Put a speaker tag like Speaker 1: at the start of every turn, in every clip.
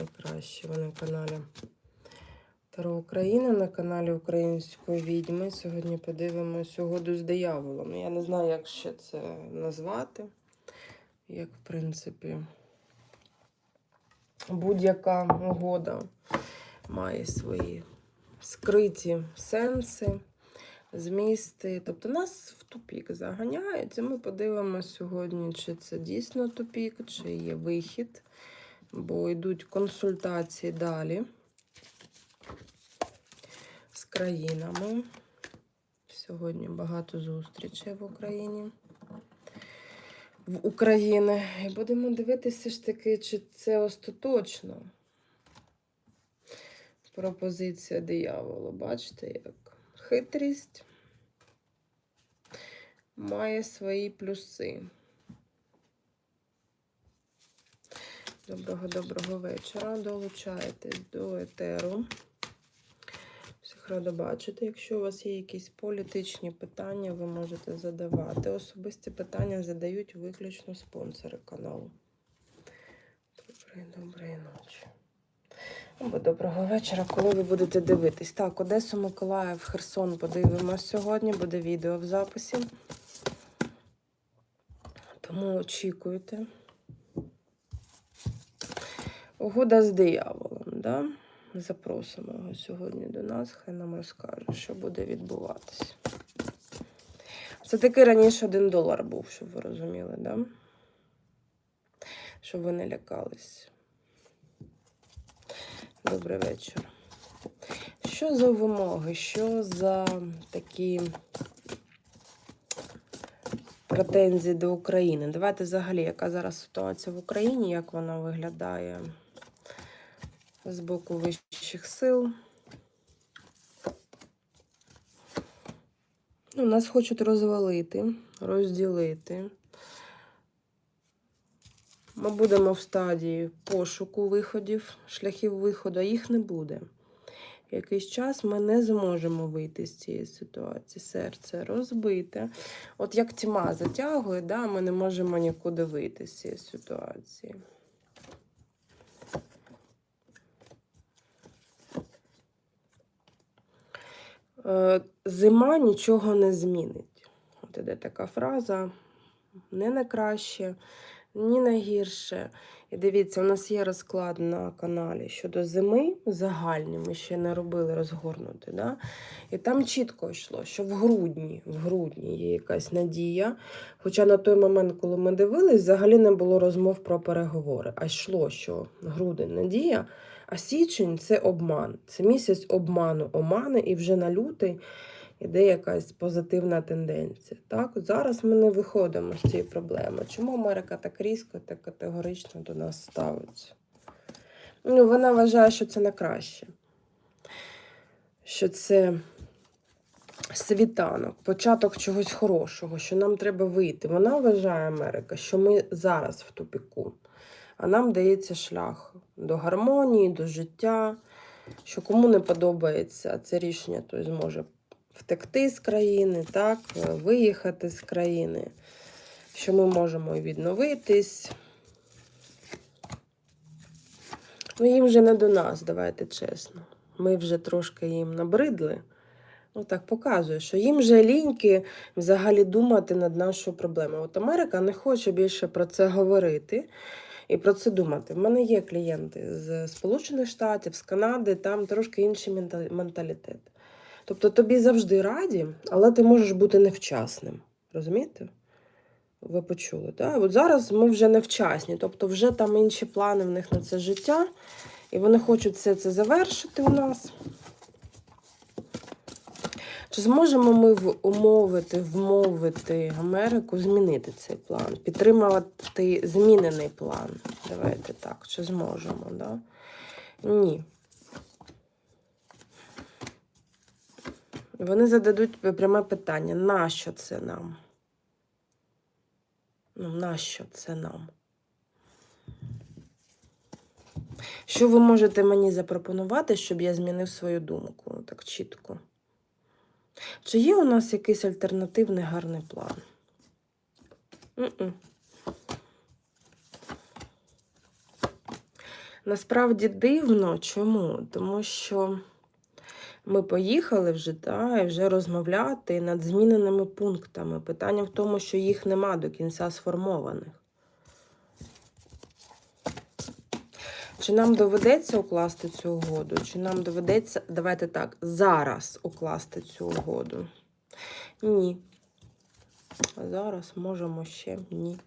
Speaker 1: найкраще. На каналі Таро Україна, на каналі Української відьми. Сьогодні подивимось угоду з дияволом. Я не знаю, як ще це назвати. Як, в принципі, будь-яка угода має свої скриті сенси, змісти. Тобто нас в тупік заганяють. І ми подивимося сьогодні, чи це дійсно тупік, чи є вихід, бо йдуть консультації далі з країнами. Сьогодні багато зустрічей в Україні. В Україні. І будемо дивитися ж таки, чи це остаточно. Пропозиція дияволу. Бачите, як хитрість має свої плюси. Доброго доброго вечора. Долучайтесь до етеру. Всіх рада бачити. Якщо у вас є якісь політичні питання, ви можете задавати. Особисті питання задають виключно спонсори каналу. Доброї, доброї ночі. Або доброго вечора, коли ви будете дивитись. Так, Одесу, Миколаїв, Херсон подивимось сьогодні. Буде відео в записі. Тому очікуйте. Угода з дияволом, да? Запросимо його сьогодні до нас, хай нам розкаже, що буде відбуватись. Це такий раніше один долар був, щоб ви розуміли, да? Щоб ви не лякались. Добрий вечір. Що за вимоги? Що за такі претензії до України? Давайте взагалі, яка зараз ситуація в Україні, як вона виглядає з боку вищих сил. Ну, нас хочуть розвалити, розділити. Ми будемо в стадії пошуку виходів, шляхів виходу, а їх не буде. Якийсь час ми не зможемо вийти з цієї ситуації. Серце розбите. От як тьма затягує, да, ми не можемо нікуди вийти з цієї ситуації. Зима нічого не змінить. От іде така фраза: не на краще, ні на гірше. І дивіться, у нас є розклад на каналі щодо зими загальні, ми ще не робили розгорнути. Да? І там чітко йшло, що в грудні, в грудні є якась надія. Хоча на той момент, коли ми дивились, взагалі не було розмов про переговори. А йшло, що грудень надія, а січень це обман. Це місяць обману, омани, і вже на лютий іде якась позитивна тенденція. Так, от зараз ми не виходимо з цієї проблеми. Чому Америка так різко, так категорично до нас ставиться? Ну, вона вважає, що це на краще. Що це світанок, початок чогось хорошого, що нам треба вийти. Вона вважає Америка, що ми зараз в тупіку, а нам дається шлях до гармонії, до життя. Що кому не подобається це рішення, той зможе втекти з країни, так, виїхати з країни, що ми можемо відновитись. Ну, їм вже не до нас, давайте чесно. Ми вже трошки їм набридли. Ну, так показує, що їм вже ліньки взагалі думати над нашою проблемою. От Америка не хоче більше про це говорити і про це думати. В мене є клієнти з Сполучених Штатів, з Канади, там трошки інший менталітет. Тобто тобі завжди раді, але ти можеш бути невчасним. Розумієте? Ви почули, так? От зараз ми вже невчасні, тобто вже там інші плани в них на це життя, і вони хочуть все це завершити у нас. Чи зможемо ми умовити, вмовити Америку змінити цей план, підтримувати змінений план? Давайте так, чи зможемо, да? Ні. Вони зададуть пряме питання: нащо це нам? Ну, нащо це нам? Що ви можете мені запропонувати, щоб я змінив свою думку так чітко? Чи є у нас якийсь альтернативний гарний план? М-м. Насправді дивно. Чому? Тому що ми поїхали вже, та, і вже розмовляти над зміненими пунктами. Питання в тому, що їх нема до кінця сформованих. Чи нам доведеться укласти цю угоду? Чи нам доведеться, давайте так, зараз укласти цю угоду? Ні. Зараз можемо ще ні.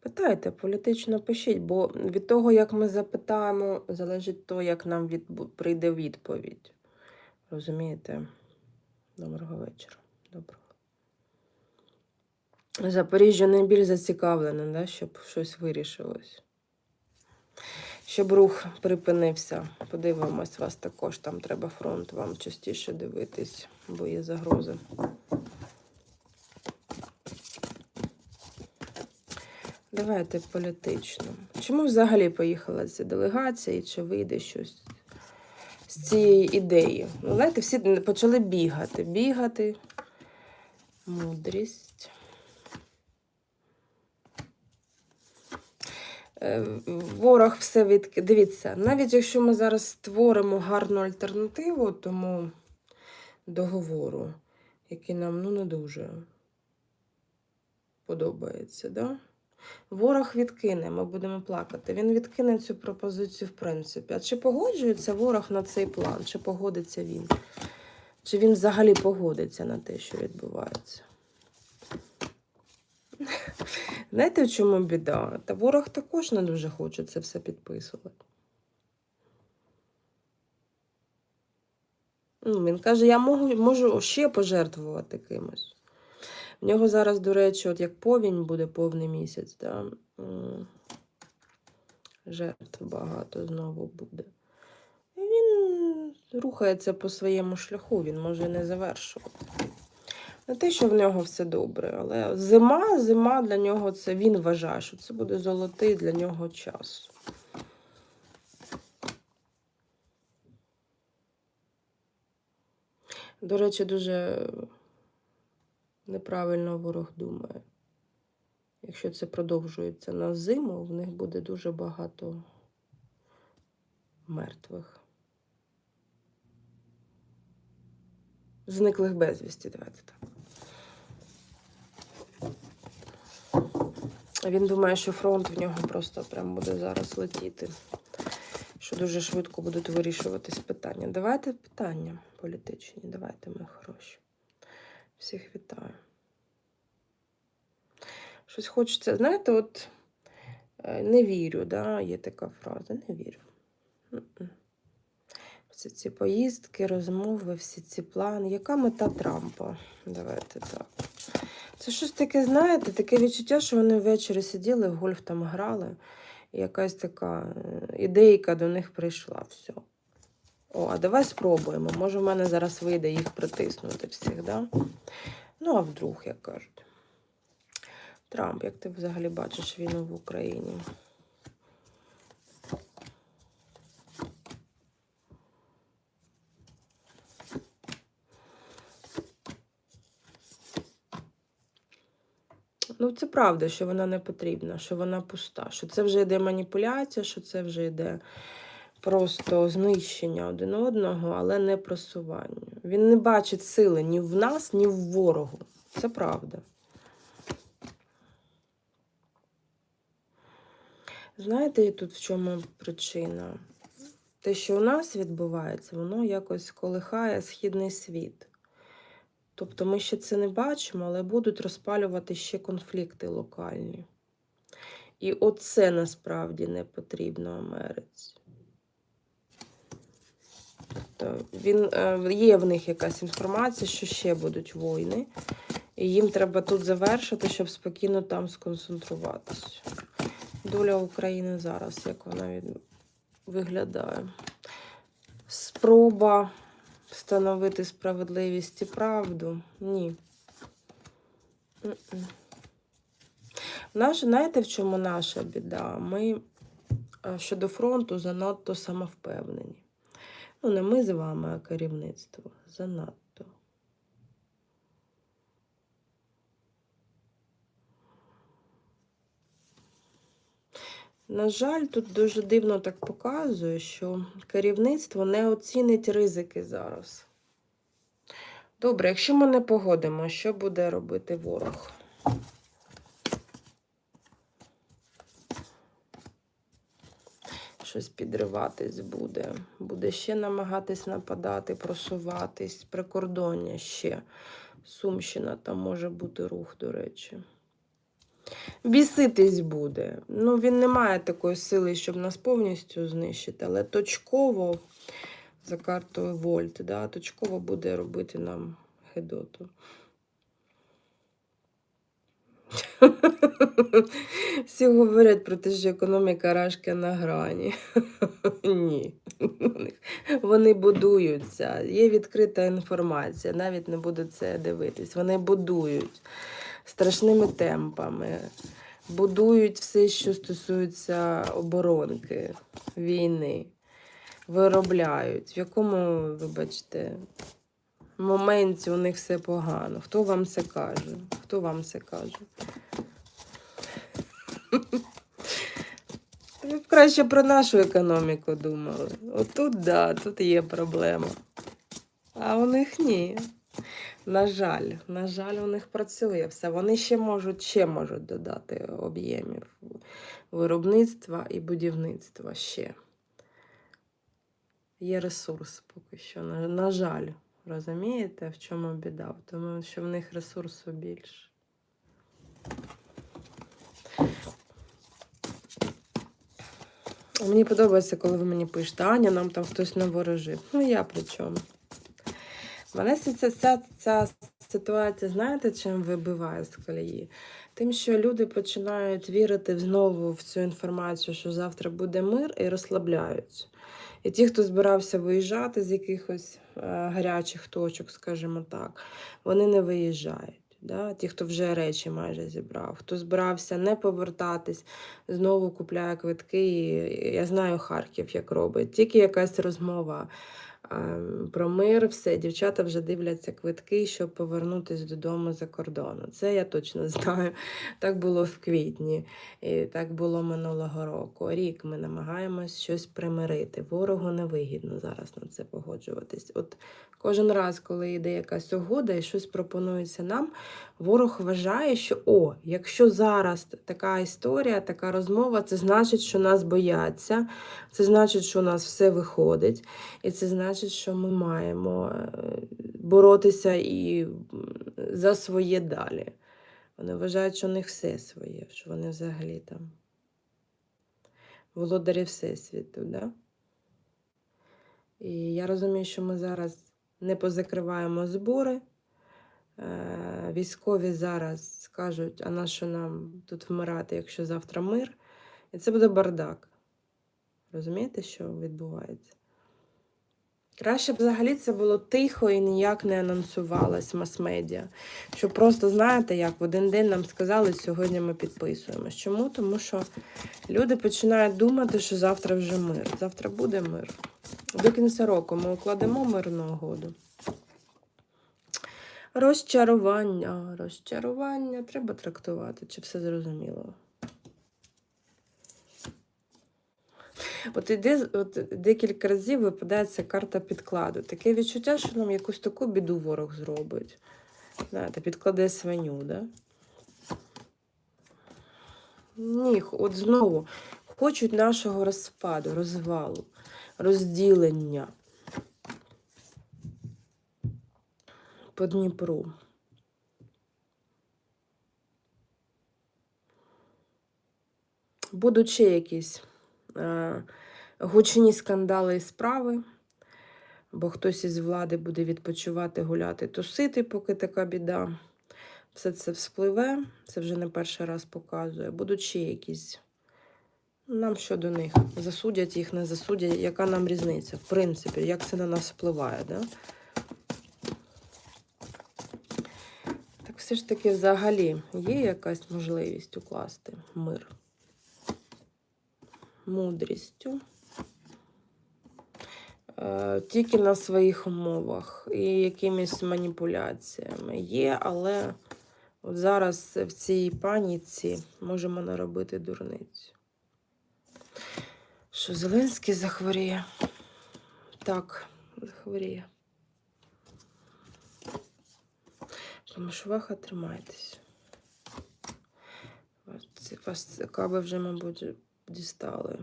Speaker 1: Питайте, політично пишіть, бо від того, як ми запитаємо, залежить то, як нам від... прийде відповідь. Розумієте? Доброго вечора. Доброго. Запоріжжя найбільш зацікавлене, да, щоб щось вирішилось. Щоб рух припинився. Подивимось вас також. Там треба фронт вам частіше дивитись, бо є загрози. Давайте політично. Чому взагалі поїхала ця делегація і чи вийде щось з цієї ідеї? Ну, знаєте, всі почали бігати. Бігати. Мудрість. Е, Ворог все від... Дивіться, навіть якщо ми зараз створимо гарну альтернативу тому договору, який нам ну, не дуже подобається, да? ворог відкине, ми будемо плакати. Він відкине цю пропозицію, в принципі. А чи погоджується ворог на цей план? Чи погодиться він? Чи він взагалі погодиться на те, що відбувається? Знаєте, в чому біда? Та ворог також не дуже хоче це все підписувати. Ну, Він каже, я можу, можу ще пожертвувати кимось. В нього зараз, до речі, от як повінь буде повний місяць, да? жертв багато знову буде. І Він рухається по своєму шляху, він може не завершувати. Не те, що в нього все добре, але зима, зима для нього це він вважає, що це буде золотий для нього час. До речі, дуже неправильно ворог думає. Якщо це продовжується на зиму, в них буде дуже багато мертвих. Зниклих безвісті, давайте так. Він думає, що фронт в нього просто прям буде зараз летіти. Що дуже швидко будуть вирішуватись питання. Давайте питання політичні. Давайте, мої хороші. Всіх вітаю. Щось хочеться, знаєте, от е, не вірю, да? є така фраза, не вірю. Всі ці поїздки, розмови, всі ці плани. Яка мета Трампа? Давайте так. Це щось таке, знаєте, таке відчуття, що вони ввечері сиділи, гольф там грали, і якась така е, ідейка до них прийшла. Все. О, а давай спробуємо. Може, в мене зараз вийде їх притиснути всіх, да? Ну, а вдруг, як кажуть. Трамп, як ти взагалі бачиш війну в Україні? Ну, це правда, що вона не потрібна, що вона пуста, що це вже йде маніпуляція, що це вже йде просто знищення один одного, але не просування. Він не бачить сили ні в нас, ні в ворогу. Це правда. Знаєте, тут в чому причина? Те, що у нас відбувається, воно якось колихає східний світ. Тобто ми ще це не бачимо, але будуть розпалювати ще конфлікти локальні. І оце насправді не потрібно Америці. Тобто він, е, є в них якась інформація, що ще будуть війни, і їм треба тут завершити, щоб спокійно там сконцентруватися. Доля України зараз, як вона від... виглядає. Спроба встановити справедливість і правду? Ні. Наша, знаєте, в чому наша біда? Ми е, щодо фронту занадто самовпевнені. Ну, не ми з вами, а керівництво. Занадто. На жаль, тут дуже дивно так показує, що керівництво не оцінить ризики зараз. Добре, якщо ми не погодимо, що буде робити ворог? Щось підриватись буде. Буде ще намагатись нападати, просуватись. Прикордоння ще. Сумщина, там може бути рух, до речі. Біситись буде. Ну, він не має такої сили, щоб нас повністю знищити, але точково за картою Вольт, да, точково буде робити нам Гедоту. Всі говорять про те, що економіка рашки на грані. Ні. Вони будуються. Є відкрита інформація, навіть не буду це дивитись. Вони будують страшними темпами, будують все, що стосується оборонки, війни, виробляють. В якому, вибачте, моменті у них все погано. Хто вам це каже? Хто вам це каже? Ви б краще про нашу економіку думали. Отут, да, тут є проблема. А у них ні. На жаль, на жаль, у них працює все. Вони ще можуть, ще можуть додати об'ємів виробництва і будівництва ще. Є ресурс поки що. На, на жаль, розумієте, в чому біда? Тому що в них ресурсу більше. Мені подобається, коли ви мені пишете, Аня, нам там хтось наворожив. Ну, я при чому? Мене ця, ця, ця ситуація, знаєте, чим вибиває з колії? Тим, що люди починають вірити знову в цю інформацію, що завтра буде мир, і розслабляються. І ті, хто збирався виїжджати з якихось е, гарячих точок, скажімо так, вони не виїжджають. Да? Ті, хто вже речі майже зібрав, хто збирався не повертатись, знову купляє квитки. І я знаю Харків, як робить. Тільки якась розмова про мир, все, дівчата вже дивляться квитки, щоб повернутися додому за кордону. Це я точно знаю. Так було в квітні, і так було минулого року. Рік ми намагаємось щось примирити. Ворогу невигідно зараз на це погоджуватись. От кожен раз, коли йде якась угода і щось пропонується нам, ворог вважає, що о, якщо зараз така історія, така розмова, це значить, що нас бояться, це значить, що у нас все виходить, і це значить, що ми маємо е, боротися і за своє далі. Вони вважають, що у них все своє, що вони взагалі там володарі Всесвіту. Да? І я розумію, що ми зараз не позакриваємо збори. Е, Військові зараз скажуть, а на що нам тут вмирати, якщо завтра мир? І це буде бардак. Розумієте, що відбувається? Краще б взагалі це було тихо і ніяк не анонсувалось мас-медіа. Щоб просто, знаєте, як в один день нам сказали, сьогодні ми підписуємось. Чому? Тому що люди починають думати, що завтра вже мир. Завтра буде мир. До кінця року ми укладемо мирну угоду. Розчарування, розчарування. Треба трактувати, чи все зрозуміло. От іде от декілька разів випадає ця карта підкладу. Таке відчуття, що нам якусь таку біду ворог зробить. Знаєте, підкладе свиню, да? Ні, от знову хочуть нашого розпаду, розвалу, розділення по Дніпру. Будуть ще якісь е, гучні скандали і справи, бо хтось із влади буде відпочивати, гуляти, тусити, поки така біда. Все це вспливе, це вже не перший раз показує. Будуть ще якісь. Нам щодо них. Засудять їх, не засудять. Яка нам різниця? В принципі, як це на нас впливає, да? Все ж таки взагалі є якась можливість укласти мир мудрістю. Е, Тільки на своїх умовах і якимись маніпуляціями є, але от зараз в цій паніці можемо наробити дурницю. Що Зеленський захворіє? Так, захворіє. Тому тримайтесь. Ці- Вас каби вже, мабуть, дістали.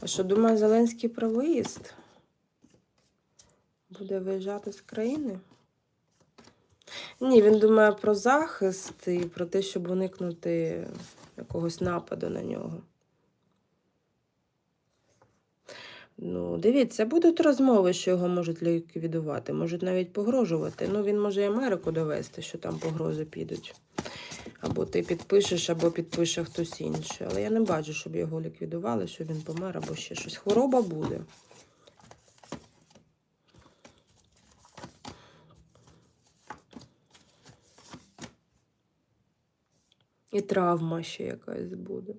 Speaker 1: А що думає Зеленський про виїзд? Буде виїжджати з країни? Ні, він думає про захист і про те, щоб уникнути якогось нападу на нього. Ну, дивіться, будуть розмови, що його можуть ліквідувати, можуть навіть погрожувати. Ну, він може і Америку довести, що там погрози підуть. Або ти підпишеш, або підпише хтось інший. Але я не бачу, щоб його ліквідували, що він помер, або ще щось. Хвороба буде. І травма ще якась буде.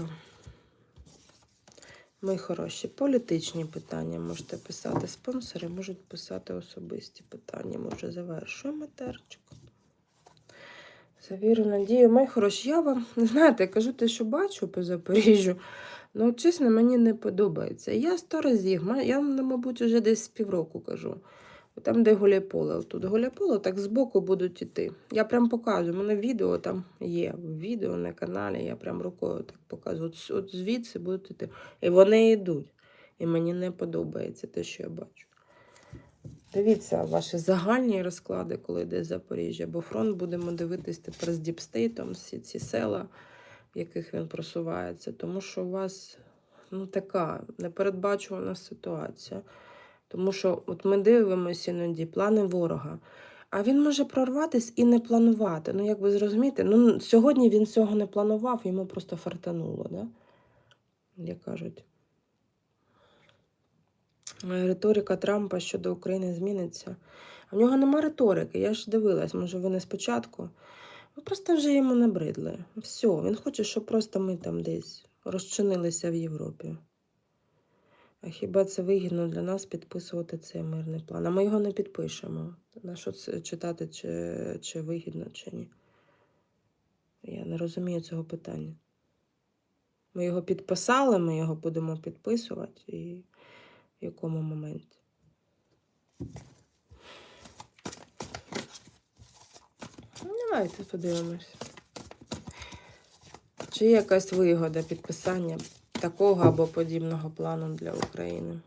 Speaker 1: Нічого. Мої хороші, політичні питання можете писати. Спонсори можуть писати особисті питання. Ми вже завершуємо терчик. За віру, надію. Мої хороші, я вам, знаєте, кажу те, що бачу по Запоріжжю. Ну, чесно, мені не подобається. Я сто разів, я, мабуть, вже десь півроку кажу. Там, де гуляполе, тут гуляполе, так збоку будуть іти. Я прям показую, у мене відео там є. Відео на каналі, я прям рукою так показую. От, от звідси будуть іти. І вони йдуть. І мені не подобається те, що я бачу. Дивіться ваші загальні розклади, коли йде Запоріжжя, бо фронт будемо дивитись тепер з Діпстейтом, всі ці села, в яких він просувається. Тому що у вас ну, така непередбачувана ситуація. Тому що от ми дивимося іноді плани ворога. А він може прорватися і не планувати. Ну, як ви зрозумієте, ну, сьогодні він цього не планував, йому просто фартануло, да? як кажуть. Риторика Трампа щодо України зміниться. А в нього нема риторики. Я ж дивилась, може, ви не спочатку. Ну, просто вже йому набридли. Все, він хоче, щоб просто ми там десь розчинилися в Європі. А хіба це вигідно для нас підписувати цей мирний план? А ми його не підпишемо. На що це читати, чи, чи вигідно, чи ні? Я не розумію цього питання. Ми його підписали, ми його будемо підписувати і в якому моменті. Ну, Давайте подивимось. Чи є якась вигода підписання такого або подібного плану для України?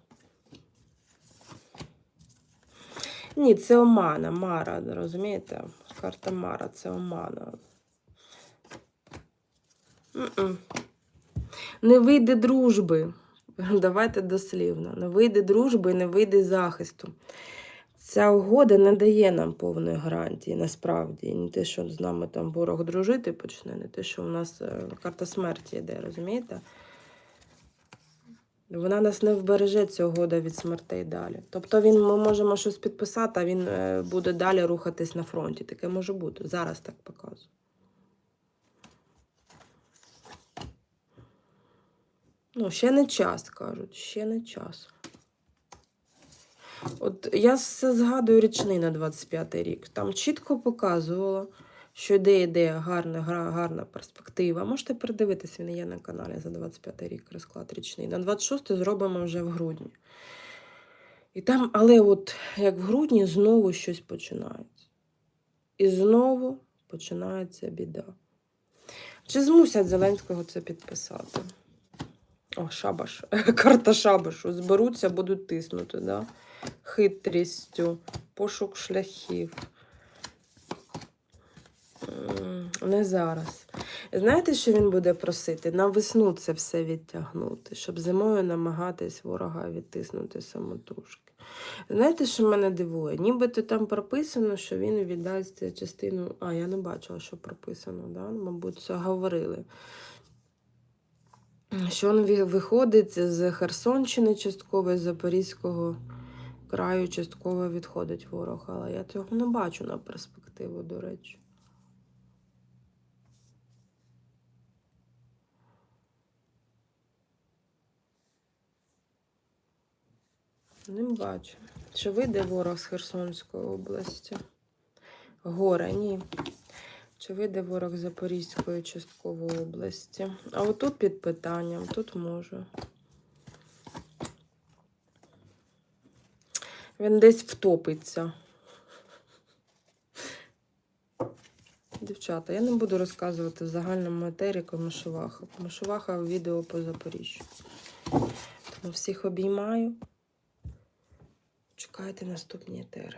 Speaker 1: Ні, це Омана, Мара, розумієте? Карта Мара це Омана. М-м. Не вийде дружби. Давайте дослівно. Не вийде дружби, не вийде захисту. Ця угода не дає нам повної гарантії, насправді. Не те, що з нами там ворог дружити почне, не те, що у нас е, карта смерті йде, розумієте? Вона нас не вбереже ця угода від смертей далі. Тобто він, ми можемо щось підписати, а він е, буде далі рухатись на фронті. Таке може бути. Зараз так показую. Ну, ще не час, кажуть, ще не час. От я все згадую річний на 25-й рік. Там чітко показувало, що йде ідея, гарна, гра- гарна перспектива. Можете передивитись, він є на каналі за 25-й рік розклад річний. На 26-й зробимо вже в грудні. І там, але от як в грудні знову щось починається. І знову починається біда. Чи змусять Зеленського це підписати? О, шабаш. Карта шабашу. Зберуться, будуть тиснути, да? Хитрістю, пошук шляхів. Не зараз. Знаєте, що він буде просити? На весну це все відтягнути, щоб зимою намагатись ворога відтиснути самотужки. Знаєте, що мене дивує? Нібито там прописано, що він віддасть частину. А, я не бачила, що прописано, да? мабуть, це говорили. Що він виходить з Херсонщини частково, з Запорізького краю частково відходить ворог, але я цього не бачу на перспективу, до речі. Не бачу. Чи вийде ворог з Херсонської області? Горе, ні. Чи вийде ворог з Запорізької часткової області? А отут під питанням, тут може. Він десь втопиться. Дівчата, я не буду розказувати в загальному етері Комишуваха. В відео по Запоріжжю. Тому всіх обіймаю. Чекайте наступні етери.